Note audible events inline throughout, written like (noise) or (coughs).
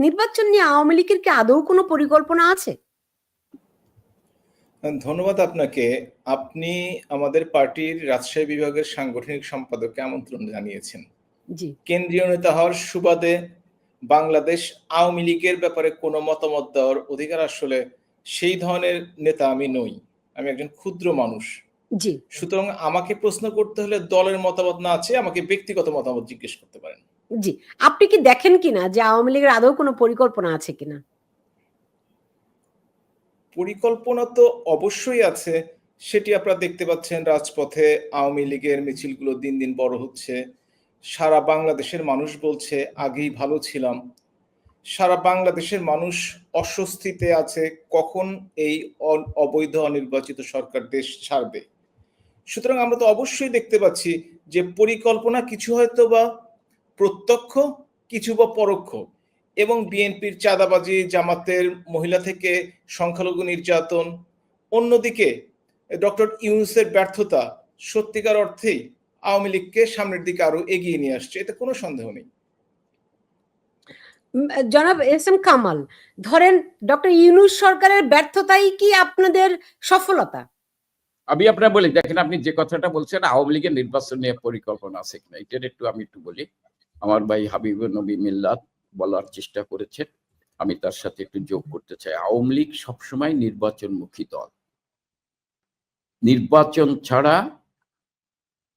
নির্বাচন নিয়ে আওয়ামী লীগের কি আদৌ কোনো পরিকল্পনা আছে? ধন্যবাদ আপনাকে। আপনি আমাদের পার্টির রাজশাহী বিভাগের সাংগঠনিক সম্পাদককে আমন্ত্রণ জানিয়েছেন। কেন্দ্রীয় নেতা হওয়ার সুবাদে বাংলাদেশ আওয়ামী লীগের ব্যাপারে কোনো মতামত দেওয়ার অধিকার আসলে সেই ধরনের নেতা আমি নই। আমি একজন ক্ষুদ্র মানুষ। সুতরাং আমাকে প্রশ্ন করতে হলে দলের মতামত না আছে আমাকে ব্যক্তিগত মতামত জিজ্ঞেস করতে পারেন। জি, আপনি কি দেখেন কিনা যে আওয়ামী লীগের আদৌ কোনো পরিকল্পনা আছে কিনা? পরিকল্পনা তো অবশ্যই আছে। সেটি আপনারা দেখতে পাচ্ছেন রাজপথে আওয়ামী লীগের মিছিলগুলো দিন দিন বড় হচ্ছে। সারা বাংলাদেশের মানুষ বলছে, আগেই ভালো ছিলাম। সারা বাংলাদেশের মানুষ অস্বস্তিতে আছে, কখন এই অবৈধ, অনির্বাচিত সরকার দেশ ছাড়বে? সুতরাং আমরা তো অবশ্যই দেখতে পাচ্ছি যে পরিকল্পনা কিছু হয়তো বা প্রত্যক্ষ কিছু বা পরোক্ষ। এবং বিএনপির চাঁদাবাজি জামাতের মহিলা থেকে সংখ্যালঘু নির্যাতন। অন্যদিকে ডক্টর ইউনুসের ব্যর্থতা সত্যিকার অর্থেই আওয়ামী লীগকে সামনের দিকে আরও এগিয়ে নিয়ে আসছে এতে কোনো সন্দেহ নেই। জনাব এস এম কামাল ধরেন ডক্টর ইউনুস সরকারের ব্যর্থতাই কি আপনাদের সফলতা? আমি আপনার বলি দেখেন আপনি যে কথাটা বলছেন আওয়ামী লীগের নির্বাচন নিয়ে পরিকল্পনা আছে কিনা এটার একটু আমি একটু বলি। আমার ভাই হাবিব নবী মিল্লাত বলার চেষ্টা করেছেন আমি তার সাথে একটু যোগ করতে চাই। আওয়ামী লীগ সবসময় নির্বাচনমুখী দল। নির্বাচন ছাড়া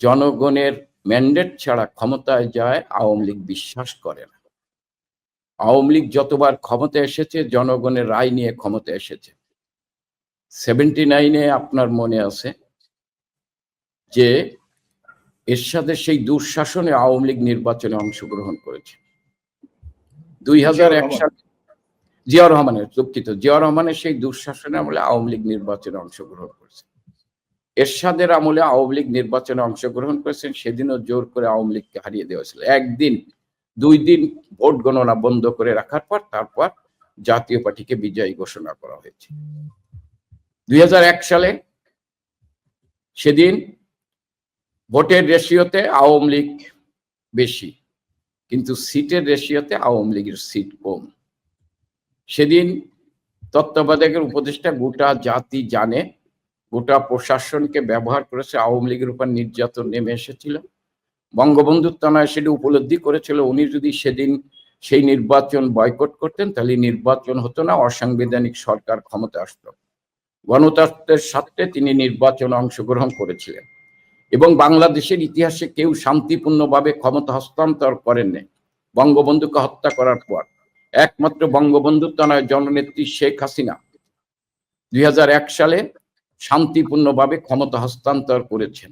জনগণের ম্যান্ডেট ছাড়া ক্ষমতায় যায় আওয়ামী লীগ বিশ্বাস করে না। আওয়ামী লীগ যতবার ক্ষমতা এসেছে, জনগণের রায় নিয়ে ক্ষমতা এসেছে। সেভেন্টি নাইনে আপনার মনে আছে যে এরশাদের সেই দুঃশাসনে আওয়ামী লীগ নির্বাচনে অংশগ্রহণ করেছে। দুই হাজার এক সাল জিয়াউর রহমানের দুঃখিত জিয়াউর রহমানের সেই দুঃশাসনে আমলে আওয়ামী লীগ নির্বাচনে অংশগ্রহণ করেছে। এরশাদের আমলে আওয়ামী লীগ নির্বাচনে অংশগ্রহণ করেছেন সেদিনও জোর করে আওয়ামী লীগকে হারিয়ে দেওয়া ছিল একদিন দুই দিন ভোট গণনা বন্ধ করে রাখার পর তারপর জাতীয় পার্টিকে বিজয়ী ঘোষণা করা হয়েছে। দুই হাজার এক সালে সেদিন ভোটের রেশিওতে আওয়ামী লীগ বেশি, কিন্তু সিটের রেশিওতে আওয়ামী লীগের সিট কম। সেদিন তত্ত্বাবধায়কের উপদেষ্টা গোটা জাতি জানে, গোটা প্রশাসনকে ব্যবহার করেছে আওয়ামী লীগের উপর নির্যাতন নেমে এসেছিল। বঙ্গবন্ধুর তনায় সেটি উপলব্ধি করেছিল, উনি যদি সেদিন সেই নির্বাচন বয়কট করতেন, তাহলে নির্বাচন হতো না, অসাংবিধানিক সরকার ক্ষমতা আসতো। গণতন্ত্রের স্বার্থে তিনি নির্বাচনে অংশগ্রহণ করেছিলেন। এবং বাংলাদেশের ইতিহাসে কেউ শান্তিপূর্ণভাবে ক্ষমতা হস্তান্তর করেননি। বঙ্গবন্ধুকে হত্যা করার পর। একমাত্র বঙ্গবন্ধু তনয় জননেত্রী শেখ হাসিনা। দুই হাজার এক সালে শান্তিপূর্ণভাবে ক্ষমতা হস্তান্তর করেছেন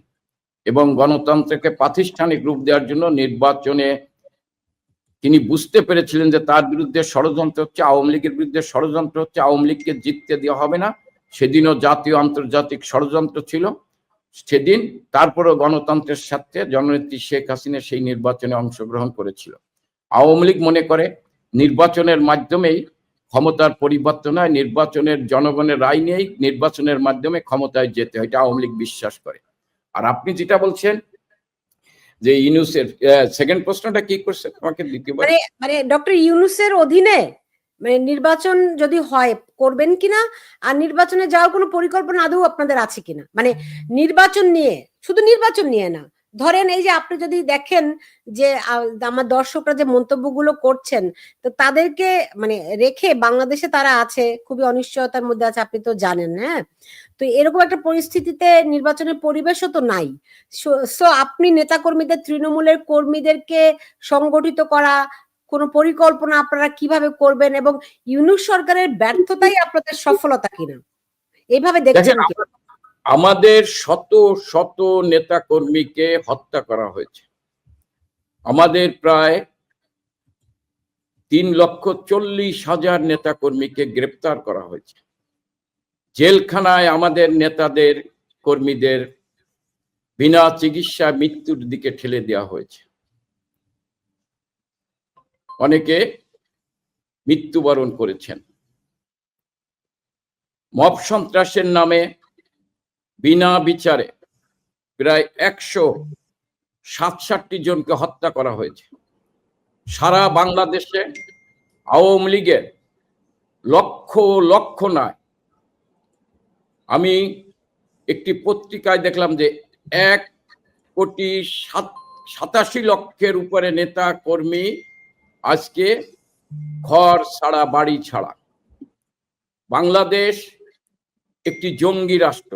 এবং গণতন্ত্রকে প্রাতিষ্ঠানিক রূপ দেওয়ার জন্য নির্বাচনে তিনি বুঝতে পেরেছিলেন যে তার বিরুদ্ধে ষড়যন্ত্র হচ্ছে, আওয়ামী লীগের বিরুদ্ধে ষড়যন্ত্র হচ্ছে, আওয়ামী লীগকে জিততে দেওয়া হবে না। সেদিনও জাতীয় আন্তর্জাতিক ষড়যন্ত্র ছিল। সেদিন তারপরেও গণতন্ত্রের সাথে জননেত্রী শেখ হাসিনা সেই নির্বাচনে অংশগ্রহণ করেছিল। আওয়ামী লীগ মনে করে নির্বাচনের মাধ্যমেই ক্ষমতার পরিবর্তন হয় নির্বাচনের জনগণের রায় নিয়েই নির্বাচনের মাধ্যমে ক্ষমতায় যেতে হয়, এটা আওয়ামী লীগ বিশ্বাস করে। আর আপনি যেটা বলছেন যে ইউনুসের সেকেন্ড প্রশ্নটা কি করছেন? আমাকে দ্বিতীয়বার মানে মানে ডক্টর ইউনুসের অধীনে মানে নির্বাচন যদি হয়, করবেন কিনা? আর নির্বাচনে যাওয়ার কোনো পরিকল্পনা আদৌ আপনাদের আছে কিনা? মানে নির্বাচন নিয়ে, শুধু নির্বাচন নিয়ে না। ধরেন এই যে আপনি যদি দেখেন যে আমার দর্শকরা যে মন্তব্যগুলো করছেন, তো তাদেরকে মানে রেখে বাংলাদেশে তারা আছে, খুবই অনিশ্চয়তার মধ্যে আছে, আপনি তো জানেন হ্যাঁ? তো এরকম একটা পরিস্থিতিতে নির্বাচনের পরিবেশও তো নাই। সো আপনি নেতাকর্মীদের, তৃণমূলের কর্মীদেরকে সংগঠিত করা কোন পরিকল্পনা আপনারা কীভাবে করবেন এবং ইউনুস সরকারের ব্যর্থতাই আপনাদের সফলতা কিনা? এইভাবে দেখছেন দেখেন আমাদের শত শত নেতা কর্মীকে হত্যা করা হয়েছে। আমাদের প্রায় তিন লক্ষ চল্লিশ হাজার নেতা কর্মীকে গ্রেপ্তার করা হয়েছে। জেলখানায় আমাদের নেতাদের কর্মীদের বিনা চিকিৎসা মৃত্যুর দিকে ঠেলে দেওয়া হয়েছে। অনেকে মৃত্যুবরণ করেছেন। মব সন্ত্রাসের নামে বিনা বিচারে প্রায় একশো সাতষট্টি জনকে হত্যা করা হয়েছে। সারা বাংলাদেশে আওয়ামী লীগের লক্ষ লক্ষ নয় আমি একটি পত্রিকায় দেখলাম যে এক কোটি সাত সাতাশি লক্ষের উপরে নেতা কর্মী আজকে ঘর ছাড়া বাড়ি ছাড়া। বাংলাদেশ একটি জঙ্গি রাষ্ট্র।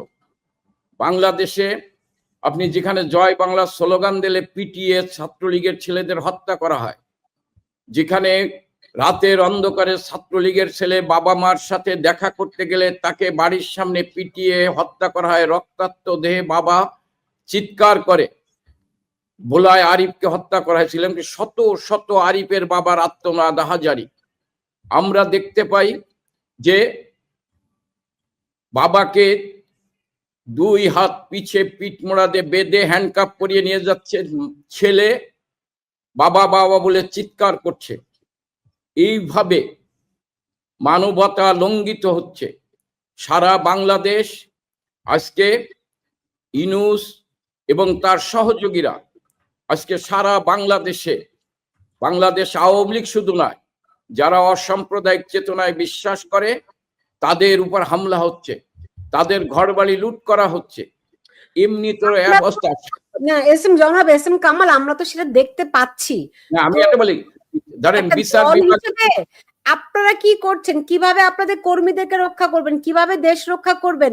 বাংলাদেশে আপনি যেখানে জয় বাংলা স্লোগান দিলে পিটিয়ে ছাত্রলীগের ছেলেদের হত্যা করা হয়, যেখানে রাতের অন্ধকারে ছাত্রলীগের ছেলে বাবা মার সাথে দেখা করতে গেলে তাকে বাড়ির সামনে পিটিয়ে হত্যা করা হয়, রক্তাক্ত দেহে বাবা চিৎকার করে। ভোলায় আরিফকে হত্যা করা হয়েছিল শত শত আরিফের বাবার আত্মনাদ হাজারি। আমরা দেখতে পাই যে বাবাকে দুই হাত পিছে পিঠ মোড়াতে বেঁধে হ্যান্ডকাপ করিয়ে নিয়ে যাচ্ছে ছেলে। বাবা বাবা বলে চিৎকার করছে। এইভাবে মানবতা লঙ্ঘিত হচ্ছে। সারা বাংলাদেশ আজকে ইনুস এবং তার সহযোগীরা আজকে সারা বাংলাদেশে বাংলাদেশ আওয়ামী লীগ শুধু নয় যারা অসাম্প্রদায়িক চেতনায় বিশ্বাস করে তাদের উপর হামলা হচ্ছে তাদের ঘরবাড়ি লুট করা হচ্ছে। এমনি তো অবস্থা। না এস এম জনাব এস এম কামাল আমরা তো সেটা দেখতে পাচ্ছি। না, আমি বলি ধরেন বিচার বিভাগ আপনারা কি করছেন? কীভাবে আপনাদের কর্মীদেরকে রক্ষা করবেন? কীভাবে দেশ রক্ষা করবেন?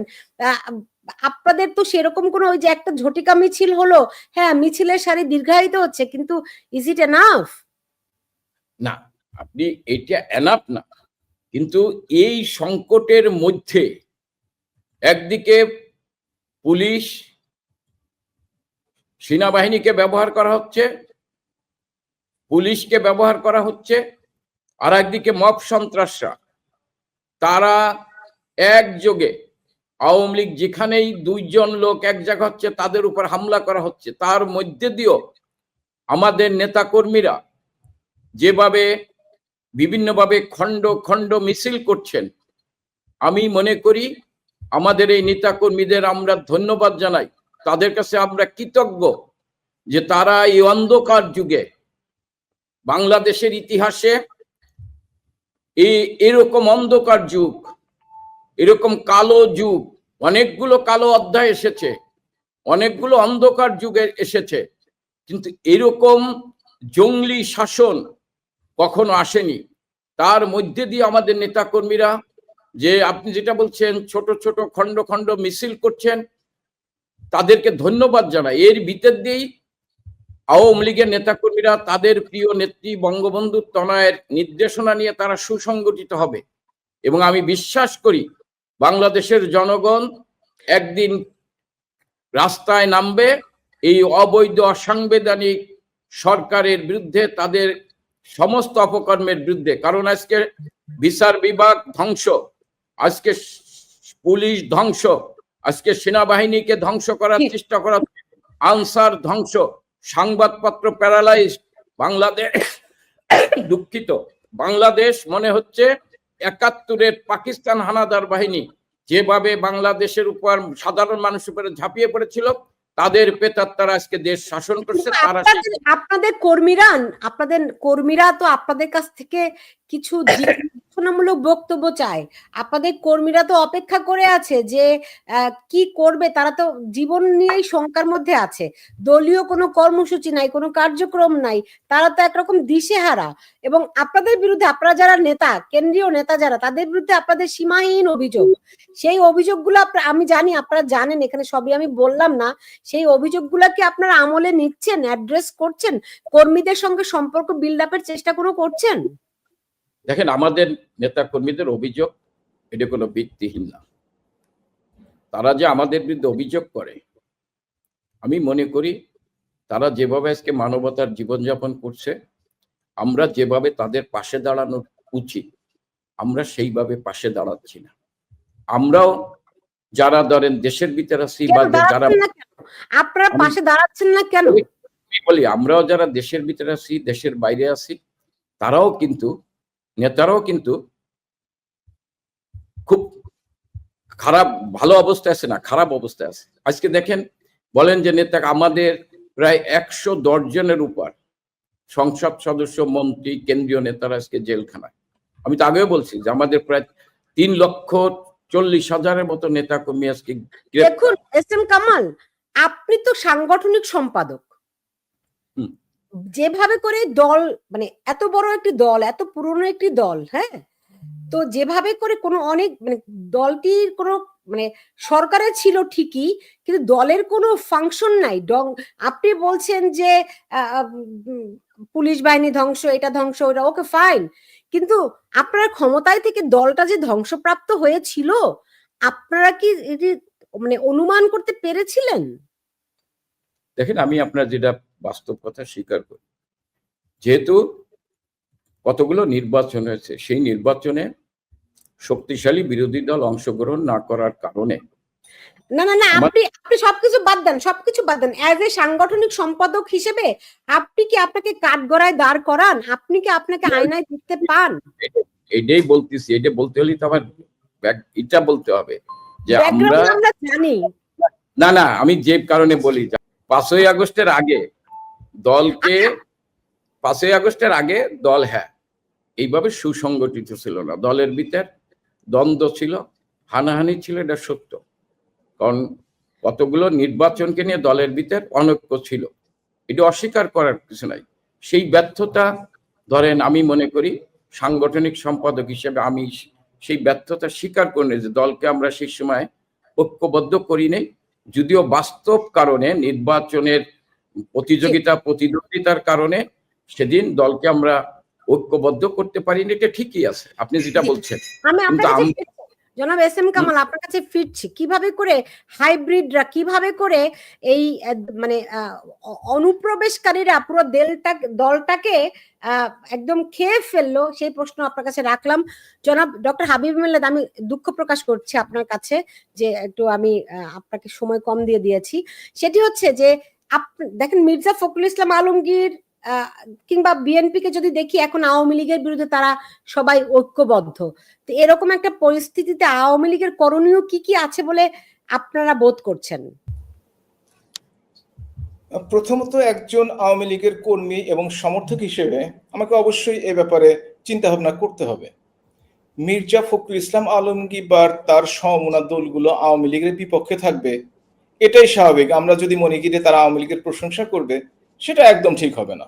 আপনাদের তো সেরকম কোনো ওই যে একটা ঝটিকা মিছিল হলো হ্যাঁ মিছিলের সারি দীর্ঘায়িত হচ্ছে, কিন্তু ইজ ইট এনাফ না, আপনি এটা এনাফ না, কিন্তু এই সংকটের মধ্যে একদিকে পুলিশ সেনাবাহিনীকে ব্যবহার করা হচ্ছে, পুলিশকে ব্যবহার করা হচ্ছে, আর একদিকে মব সন্ত্রাসরা, তারা একযোগে আওয়ামী লীগ যেখানেই দুইজন লোক এক জায়গা হচ্ছে, তাদের উপর হামলা করা হচ্ছে। তার মধ্যে দিয়েও আমাদের নেতাকর্মীরা যেভাবে বিভিন্নভাবে খণ্ড খণ্ড মিছিল করছেন, আমি মনে করি আমাদের এই নেতাকর্মীদের আমরা ধন্যবাদ জানাই। তাদের কাছে আমরা কৃতজ্ঞ যে তারা এই অন্ধকার যুগে বাংলাদেশের ইতিহাসে এই এরকম অন্ধকার যুগ এরকম কালো যুগ, অনেকগুলো কালো অধ্যায় এসেছে, অনেকগুলো অন্ধকার যুগে এসেছে, কিন্তু এরকম জঙ্গলি শাসন কখনো আসেনি। তার মধ্যে দিয়ে আমাদের নেতাকর্মীরা যে আপনি যেটা বলছেন, ছোট ছোট, খণ্ড খণ্ড মিছিল করছেন, তাদেরকে ধন্যবাদ জানাই। এর ভিতর দিয়েই আওয়ামী লীগের নেতাকর্মীরা তাদের প্রিয় নেত্রী বঙ্গবন্ধু তনয়ের নির্দেশনা নিয়ে তারা সুসংগঠিত হবে। এবং আমি বিশ্বাস করি বাংলাদেশের জনগণ একদিন রাস্তায় নামবে এই অবৈধ অসাংবিধানিক সরকারের বিরুদ্ধে তাদের সমস্ত অপকর্মের বিরুদ্ধে। কারণ আজকে বিচার বিভাগ ধ্বংস আজকে পুলিশ ধ্বংস আজকে সেনাবাহিনীকে ধ্বংস করার চেষ্টা করা আনসার ধ্বংস সংবাদপত্র প্যারালাইজ বাংলাদেশ দুঃখিত। বাংলাদেশ মনে হচ্ছে একাত্তরের পাকিস্তান হানাদার বাহিনী যেভাবে বাংলাদেশের উপর সাধারণ মানুষের উপরে ঝাঁপিয়ে পড়েছিল তাদের পেতাত্তারা আজকে দেশ শাসন করছে তারা আপনাদের আপনাদের কর্মীরা আপনাদের কর্মীরা তো আপনাদের কাছ থেকে কিছু (coughs) জীবনামূলক বক্তব্য চায়। আপনাদের কর্মীরা তো অপেক্ষা করে আছে যে কি করবে? তারা তো জীবন নিয়েই শঙ্কার মধ্যে আছে। দলীয় কোনো কর্মসূচি নাই, কোনো কার্যক্রম নাই, তারা তো একরকম দিশেহারা। এবং আপনাদের বিরুদ্ধে আপনারা যারা নেতা, কেন্দ্রীয় নেতা যারা, তাদের বিরুদ্ধে আপনাদের সীমাহীন অভিযোগ। সেই অভিযোগগুলো আমি জানি, আপনারা জানেন, এখানে সবই আমি বললাম না। সেই অভিযোগগুলো কি আপনারা আমলে নিচ্ছেন, অ্যাড্রেস করছেন? কর্মীদের সঙ্গে সম্পর্ক বিল্ড আপের চেষ্টা কোনো করছেন? দেখেন আমাদের নেতা কর্মীদের অভিযোগ এটা কোনো ভিত্তিহীন না। তারা যে আমাদের বিরুদ্ধে অভিযোগ করে আমি মনে করি তারা যেভাবে আজকে মানবতার জীবনযাপন করছে আমরা যেভাবে তাদের পাশে দাঁড়ানো উচিত আমরা সেইভাবে পাশে দাঁড়াচ্ছি না। আমরাও যারা ধরেন দেশের ভিতরে আছি বা যারা আপনারা পাশে দাঁড়াচ্ছেন না কেন? বলি আমরাও যারা দেশের ভিতরে আছি দেশের বাইরে আছি তারাও কিন্তু নেতারাও কিন্তু খুব খারাপ, ভালো অবস্থায় আছে না, খারাপ অবস্থায় আছে। আজকে দেখেন, বলেন যে নেতা, আমাদের প্রায় একশো জনের উপর সংসদ সদস্য, মন্ত্রী, কেন্দ্রীয় নেতারা আজকে জেলখানায়। আমি তো আগেও বলছি যে আমাদের প্রায় তিন লক্ষ চল্লিশ হাজারের মতো নেতা কর্মী আজকে দেখুন, এস এম কামাল, আপনি তো সাংগঠনিক সম্পাদক। যেভাবে করে দল মানে এত বড় একটি দল এত পুরনো একটি দল হ্যাঁ? তো যেভাবে করে কোনো অনেক মানে দলটির কোনো মানে সরকারের ছিল ঠিকই কিন্তু দলের কোনো ফাংশন নাই। আপনি বলছেন যে পুলিশ বাহিনী ধ্বংস এটা ধ্বংস ওটা ওকে ফাইন। কিন্তু আপনার ক্ষমতায় থেকে দলটা যে ধ্বংসপ্রাপ্ত হয়েছিল আপনারা কি মানে অনুমান করতে পেরেছিলেন? দেখেন আমি আপনার যেটা বাস্তব কথা স্বীকার করি। যেহেতু কতগুলো নির্বাচন হয়েছে সেই নির্বাচনে শক্তিশালী বিরোধী দল অংশগ্রহণ না করার কারণে না না না আপনি আপনি সবকিছু বাদ দেন সবকিছু বাদ দেন। অ্যাজ এ সাংগঠনিক সম্পাদক হিসেবে আপনি কি আপনাকে কাঠগড়ায় দাঁড় করান? আপনি কি আপনাকে আয়নায় দেখতে পান? এটাই বলতেছি এটা বলতে হলে তো আমার এটা বলতে হবে যে আমরা জানি। না না আমি যে কারণে বলি পাঁচই আগস্টের আগে দলকে পাঁচই আগস্টের আগে দল হ্যাঁ এইভাবে সুসংগঠিত ছিল না। দলের ভিতর দ্বন্দ্ব ছিল, হানাহানি ছিল, এটা সত্য। কারণ কতগুলো নির্বাচনকে নিয়ে দলের ভিতর অনৈক্য ছিল। এটা অস্বীকার করার কিছু নাই। সেই ব্যর্থতা, ধরেন আমি মনে করি, সাংগঠনিক সম্পাদক হিসেবে আমি সেই ব্যর্থতা স্বীকার করি যে দলকে আমরা সেই সময় ঐক্যবদ্ধ করি নাই। যদিও বাস্তব কারণে নির্বাচনের প্রতিযোগিতা প্রতিদ্বন্দ্বিতার কারণে সেদিন দলকে আমরা ঐক্যবদ্ধ করতে পারিনি এটা ঠিকই আছে। আপনি যেটা বলছেন। জনাব এস এম কামাল আপনার কাছে ফিরছি। কীভাবে করে হাইব্রিডরা কীভাবে করে এই মানে অনুপ্রবেশকারীরা পুরো দেলটা দলটাকে একদম খেয়ে ফেলল সেই প্রশ্ন আপনার কাছে রাখলাম। জনাব ডক্টর হাবিব মিল্লাদ আমি দুঃখ প্রকাশ করছি আপনার কাছে যে একটু আমি আপনাকে সময় কম দিয়ে দিয়েছি। সেটি হচ্ছে যে দেখেন মির্জা ফখরুল ইসলাম আলমগীর কিংবা বিএনপি কে যদি দেখি, এখন আওয়ামী লীগের বিরুদ্ধে তারা সবাই ঐক্যবদ্ধ। তো এরকম একটা পরিস্থিতিতে আওয়ামী লীগের করণীয় কি কি আছে বলে আপনারা বোধ করছেন? প্রথমত একজন আওয়ামী লীগের কর্মী এবং সমর্থক হিসেবে আমাকে অবশ্যই এ ব্যাপারে চিন্তা ভাবনা করতে হবে। মির্জা ফখরুল ইসলাম আলমগীর বা তার সমমনা দলগুলো আওয়ামী লীগের বিপক্ষে থাকবে এটাই স্বাভাবিক। আমরা যদি মনে করি তারা আওয়ামী লীগের প্রশংসা করবে, সেটা একদম ঠিক হবে না।